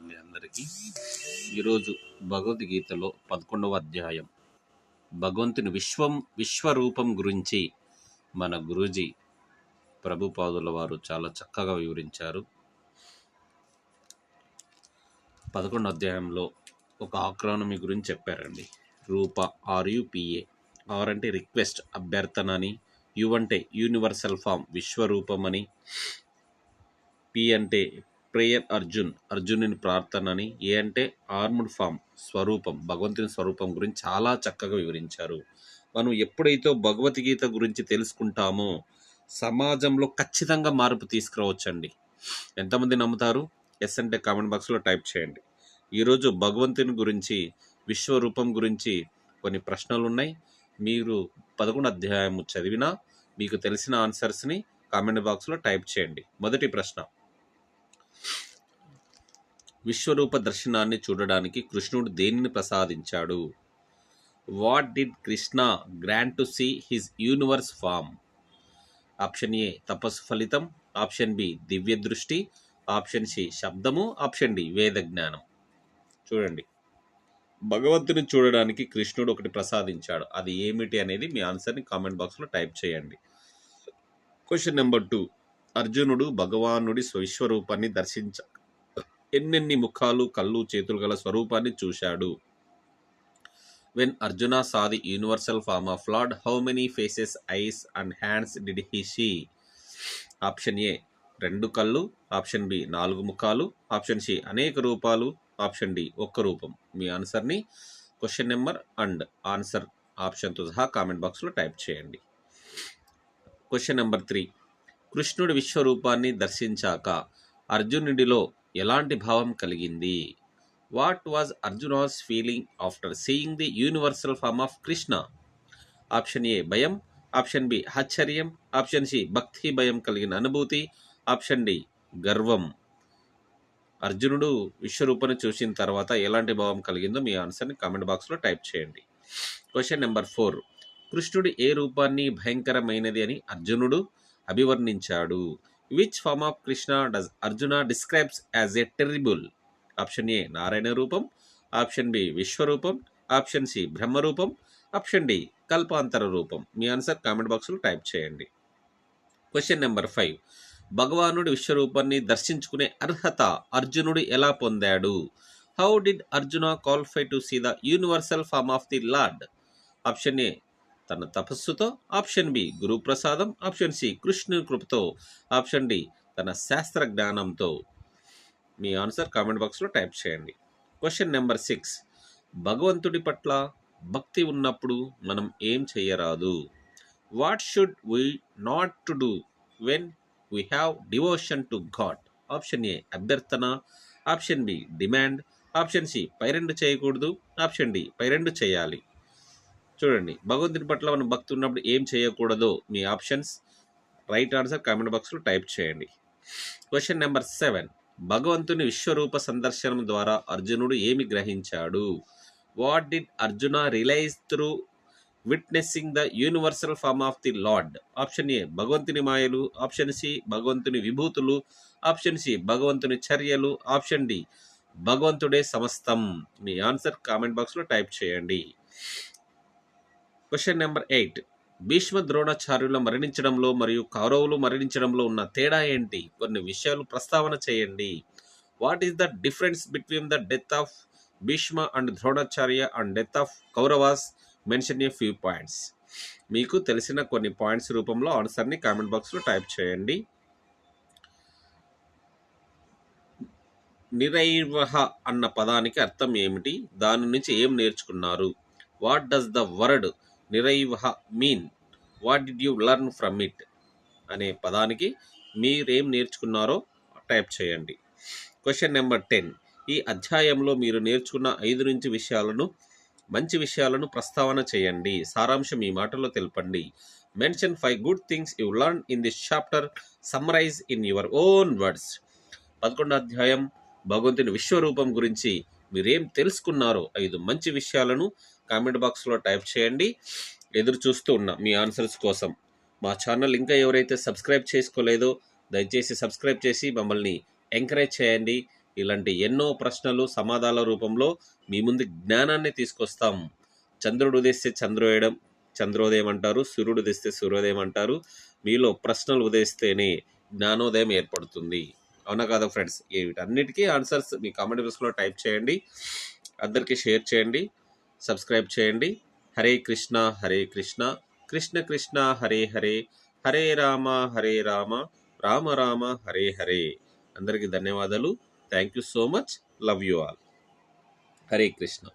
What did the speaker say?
మీ అందరికీ. ఈరోజు భగవద్గీతలో పదకొండవ అధ్యాయం. భగవంతుని విశ్వం విశ్వరూపం గురించి మన గురూజీ ప్రభుపాదుల వారు చాలా చక్కగా వివరించారు. పదకొండు అధ్యాయంలో ఒక ఆక్రానమీ గురించి చెప్పారండి. రూప ఆర్యుపిఏ ఆర్ అంటే రిక్వెస్ట్ అభ్యర్థన అని. యు అంటే యూనివర్సల్ ఫామ్ విశ్వరూపం అని. పి అంటే ప్రేయర్ అర్జున్ అర్జునుని ప్రార్థన అని ఏ అంటే ఆర్ముడ్ ఫామ్ స్వరూపం భగవంతుని స్వరూపం గురించి చాలా చక్కగా వివరించారు. మనం ఎప్పుడైతే భగవద్గీత గురించి తెలుసుకుంటామో సమాజంలో ఖచ్చితంగా మార్పు తీసుకురావచ్చండి. ఎంతమంది నమ్ముతారు? ఎస్ అంటే కామెంట్ బాక్స్లో టైప్ చేయండి. ఈరోజు భగవంతుని గురించి విశ్వరూపం గురించి కొన్ని ప్రశ్నలు ఉన్నాయి మీరు పదకొండు అధ్యాయము చదివినా మీకు తెలిసిన ఆన్సర్స్ని కామెంట్ బాక్స్లో టైప్ చేయండి. మొదటి ప్రశ్న విశ్వరూప దర్శనాన్ని చూడడానికి కృష్ణుడు దేనిని ప్రసాదించాడు? What did Krishna grant to see his universe form option A తపస్సు ఫలితం. ఆప్షన్ బి దివ్య దృష్టి. ఆప్షన్ సి శబ్దము. ఆప్షన్ డి వేద జ్ఞానం. చూడండి. భగవంతుని చూడడానికి కృష్ణుడు ఒకటి ప్రసాదించాడు. అది ఏమిటి అనేది మీ ఆన్సర్ని కామెంట్ బాక్స్లో టైప్ చేయండి. క్వశ్చన్ నెంబర్ టూ అర్జునుడు భగవానుడి విశ్వరూపాన్ని దర్శించ ఎన్నెన్ని ముఖాలు కళ్ళు చేతులు గల స్వరూపాన్ని చూశాడు? When Arjuna saw the universal form of lord how many faces eyes and hands did he see option A రెండు కళ్ళు. ఆప్షన్ బి నాలుగు ముఖాలు. ఆప్షన్ సి అనేక రూపాలు. ఆప్షన్ డి ఒక్క రూపం. మీ ఆన్సర్ని క్వశ్చన్ నెంబర్ అండ్ ఆన్సర్ ఆప్షన్తో సహా కామెంట్ బాక్స్లో టైప్ చేయండి. క్వశ్చన్ నెంబర్ త్రీ కృష్ణుడి విశ్వరూపాన్ని దర్శించాక అర్జునుడిలో ఎలాంటి భావం కలిగింది? What was Arjuna's feeling after seeing the universal form of Krishna option A భయం. ఆప్షన్ బి ఆశ్చర్యం. ఆప్షన్ సి భక్తి భయం కలిగిన అనుభూతి. ఆప్షన్ డి గర్వం. అర్జునుడు విశ్వరూపాన్ని చూసిన తర్వాత ఎలాంటి భావం కలిగిందో మీ ఆన్సర్ని కామెంట్ బాక్స్లో టైప్ చేయండి. క్వశ్చన్ నెంబర్ ఫోర్ కృష్ణుడు ఏ రూపాన్ని భయంకరమైనది అని అర్జునుడు అభివర్ణించాడు? Which form of Krishna does Arjuna describes as a terrible option A Narayana రూపం ఆప్షన్ బి విశ్వరూపం ఆప్షన్ సి బ్రహ్మరూపం ఆప్షన్ డి కల్పాంతర రూపం మీ ఆన్సర్ కామెంట్ బాక్స్లో టైప్ చేయండి. క్వశ్చన్ నెంబర్ ఫైవ్ భగవానుడి విశ్వరూపాన్ని దర్శించుకునే అర్హత అర్జునుడు ఎలా పొందాడు? How did Arjuna qualify to see the universal form of the lord option A తన తపస్సుతో ఆప్షన్ బి గురుప్రసాదం ఆప్షన్ సి కృష్ణుని కృపతో ఆప్షన్ డి తన శాస్త్ర జ్ఞానంతో. మీ ఆన్సర్ కామెంట్ బాక్స్లో టైప్ చేయండి. Question number six. భగవంతుడి పట్ల భక్తి ఉన్నప్పుడు మనం ఏం చేయరాదు? What should we not to do when we have devotion to God? Option A అభ్యర్థన option B demand option C పైరెండు చేయకూడదు ఆప్షన్ డి పైరెండు చేయాలి. చూడండి భగవంతుని పట్ల మనం భక్తి ఉన్నప్పుడు ఏం చేయకూడదు. మీ ఆప్షన్స్ రైట్ ఆన్సర్ కామెంట్ బాక్స్లో టైప్ చేయండి. క్వశ్చన్ నెంబర్ సెవెన్ భగవంతుని విశ్వరూప సందర్శనం ద్వారా అర్జునుడు ఏమి గ్రహించాడు? What did Arjuna realise through witnessing the universal form of the lord option A భగవంతుని మాయలు. ఆప్షన్ సి భగవంతుని విభూతులు. ఆప్షన్ సి భగవంతుని చర్యలు. ఆప్షన్ డి భగవంతుడే సమస్తం. మీ ఆన్సర్ కామెంట్ బాక్స్లో టైప్ చేయండి. క్వశ్చన్ నెంబర్ ఎయిట్ భీష్మ ద్రోణాచార్యుల మరణించడంలో మరియు కౌరవులు మరణించడంలో ఉన్న తేడా ఏంటి? కొన్ని విషయాలు ప్రస్తావన చేయండి. What is the difference between the death of Bhishma and Dronacharya and death of Kauravas? Mention a few points మీకు తెలిసిన కొన్ని పాయింట్స్ రూపంలో ఆన్సర్ని కామెంట్ బాక్స్లో టైప్ చేయండి. నిరైవహ అన్న పదానికి అర్థం ఏమిటి? దాని నుంచి ఏం నేర్చుకున్నారు? What does the word నిరైవహ mean. What did you learn from it అనే పదానికి మీరేం నేర్చుకున్నారో టైప్ చేయండి. క్వశ్చన్ నెంబర్ టెన్ ఈ అధ్యాయంలో మీరు నేర్చుకున్న ఐదు నుంచి విషయాలను మంచి విషయాలను ప్రస్తావన చేయండి. సారాంశం ఈ మాటలో తెలపండి. Mention five good things you learn in this chapter summarize in your own words పదకొండో అధ్యాయం భగవంతుని విశ్వరూపం గురించి మీరేం తెలుసుకున్నారో ఐదు మంచి విషయాలను కామెంట్ బాక్స్లో టైప్ చేయండి. ఎదురు చూస్తూ ఉన్నా మీ ఆన్సర్స్ కోసం మా ఛానల్ ఇంకా ఎవరైతే సబ్స్క్రైబ్ చేసుకోలేదో దయచేసి సబ్స్క్రైబ్ చేసి మమ్మల్ని ఎంకరేజ్ చేయండి. ఇలాంటి ఎన్నో ప్రశ్నలు సమాధానాల రూపంలో మీ ముందు జ్ఞానాన్ని తీసుకొస్తాం. చంద్రుడు ఉదయిస్తే చంద్రోదయం చంద్రోదయం అంటారు. సూర్యుడు ఉదయిస్తే సూర్యోదయం అంటారు. మీలో ప్రశ్నలు ఉదయిస్తేనే జ్ఞానోదయం ఏర్పడుతుంది. అవునా కదా ఫ్రెండ్స్? వీటన్నిటికీ ఆన్సర్స్ మీ కామెంట్ బాక్స్లో టైప్ చేయండి. అందరికీ షేర్ చేయండి. సబ్స్క్రైబ్ చేయండి. హరే కృష్ణ హరే కృష్ణ. కృష్ణ కృష్ణ హరే హరే. హరే రామ హరే రామ. రామ రామ హరే హరే. అందరికీ ధన్యవాదాలు. Thank you so much love you all Hare Krishna.